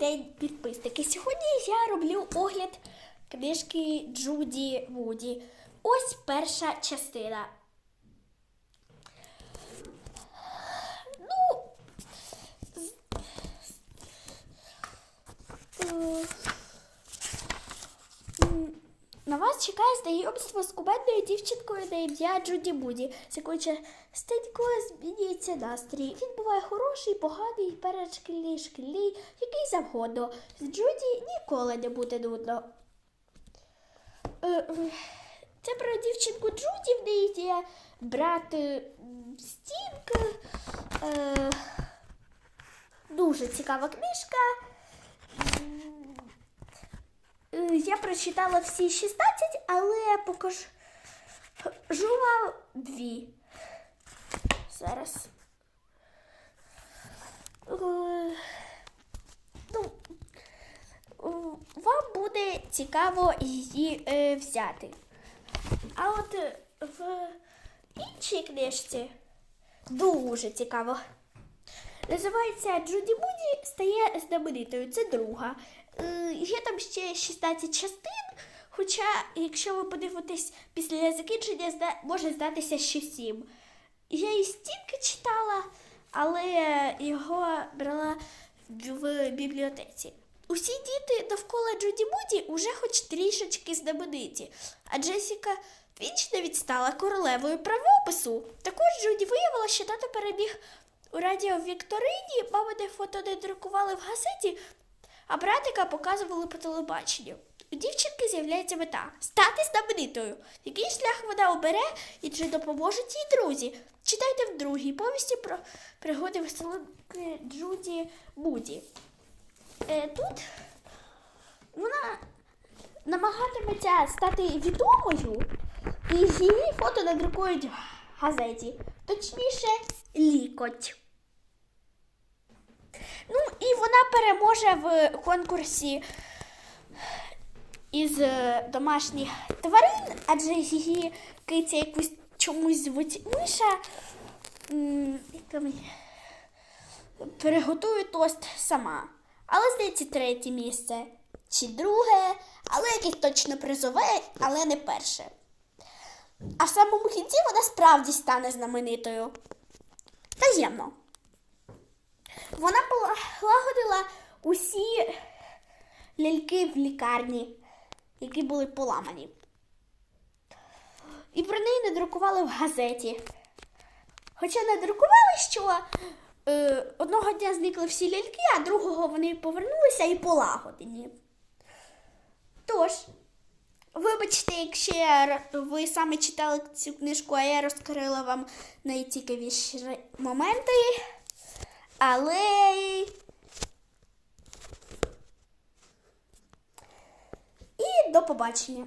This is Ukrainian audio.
день підписники. Сьогодні я роблю огляд книжки Джуді Вуді. Ось перша частина. Ну. з- е, м, На вас чекає знайомство з кумедною дівчинкою на ім'я Джуді Буді, з якою частенько змінюється настрій. Він буває хороший, поганий, передшкільний, шкільний, який завгодно. З Джуді ніколи не буде нудно. Е, Це про дівчинку Джуді в неї є брат е, м, Стінг. Е, Дуже цікава книжка. М, Е, Я прочитала всі 16, але покажу вам дві. Зараз. Е, Ну, вам буде цікаво її е, взяти. А от в іншій книжці дуже цікаво. Називається Джуді Буді стає знаменитою. Це друга. Е, Є там ще 16 частин. Хоча, якщо ви подивитесь після закінчення, може здатися ще 7. Я і стільки читала, але його брала в бібліотеці. Усі діти довкола Джуді Буді уже хоч трішечки знамениті, а Джесіка вічно відстала королевою правопису. Також Джуді виявила, що тато переміг у радіовікторині, мамине фото не друкували в газеті, а братика показували по телебаченню. У дівчинки з'являється мета стати знаменитою. Який шлях вона обере і чи допоможуть їй друзі? Читайте в другій повісті про пригоди веселинки Джуді Буді. Е, тут вона намагатиметься стати відомою, і її фото надрукують в газеті. Точніше, лікоть. Вона переможе в конкурсі із е, домашніх тварин, адже її киця якусь чомусь звуть Миша. м, Приготує тост сама. Але здається, третє місце. Чи друге, але якесь точно призове, але не перше. А в самому кінці вона справді стане знаменитою. Таємно. Вона полагодила усі ляльки в лікарні, які були поламані. І про неї не друкували в газеті. Хоча не друкували, що е, одного дня зникли всі ляльки, а другого вони повернулися і полагодені. Тож, вибачте, якщо я ви саме читали цю книжку, а я розкрила вам найцікавіші моменти. Але. І до побачення.